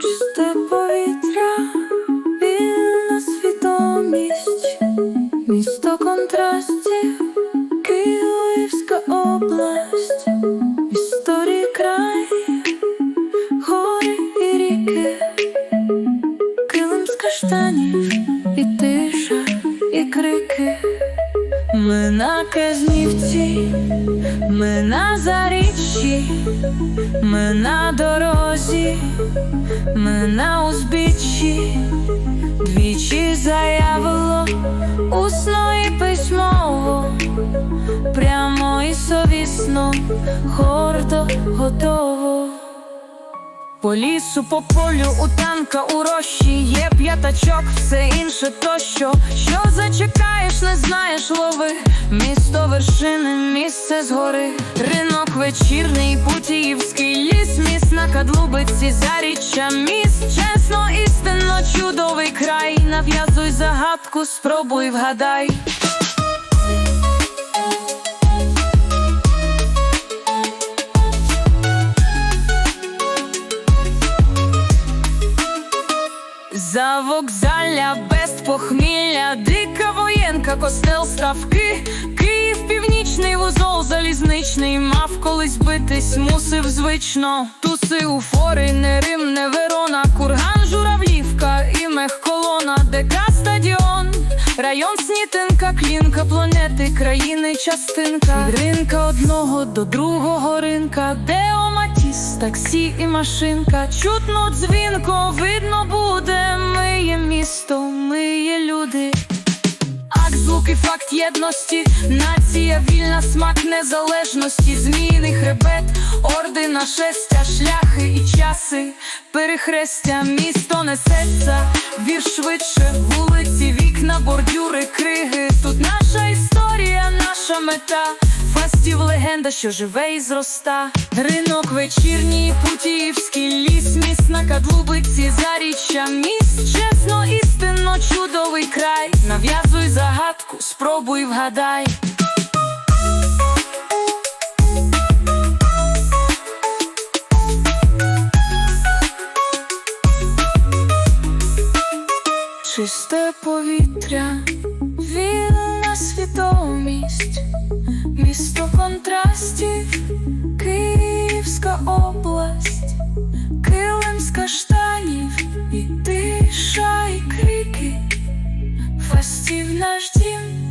Чисте повітря, вільна свідомість, місто контрастів, Київська область, історії край, гори і ріки, Ми на Казнівці, ми на заріччі, ми на дорозі, ми на узбіччі, двічі заявило усно і письмово, прямо і совісно, гордо, готово. По лісу, по полю, у танка, у рощі є п'ятачок, все інше тощо. Що зачекаєш, не знаєш, лови. Місто вершини, місце згори. Ринок вечірний, путіївський ліс, міст на кадлубиці, заріччя, міст. Чесно, істинно, чудовий край. Нав'язуй загадку, спробуй вгадай. За вокзалля без похмілля, дика воєнка, костел ставки, Київ, північний вузол, залізничний, мав. Колись битись, мусив звично. Туси у фори, не Рим, не Верона, курган, журавлівка і мехколона, ДК стадіон, район снітинка, клінка, планети, країни, частинка, ринка одного до другого ринка, де Матіс, таксі і машинка, чутно дзвінко, видно буде, ми є місто, ми є люди. І факт єдності, нація вільна, смак незалежності, зміни, хребет, орди нашестя, шляхи і часи, перехрестя, місто несеться, вір швидше, вулиці, вікна, бордюри, криги. Тут наша історія, наша мета. Фастів легенда, що живе і зроста. Ринок вечірній, путіївський ліс, міст на кадлубиці, заріччя, міст, чесно, істинно, чудовий край. Нав'язуй загадку, спробуй вгадай. Чисте повітря, вільна свідомість, килим з каштанів, і тиша, і крики, фастів наш дім.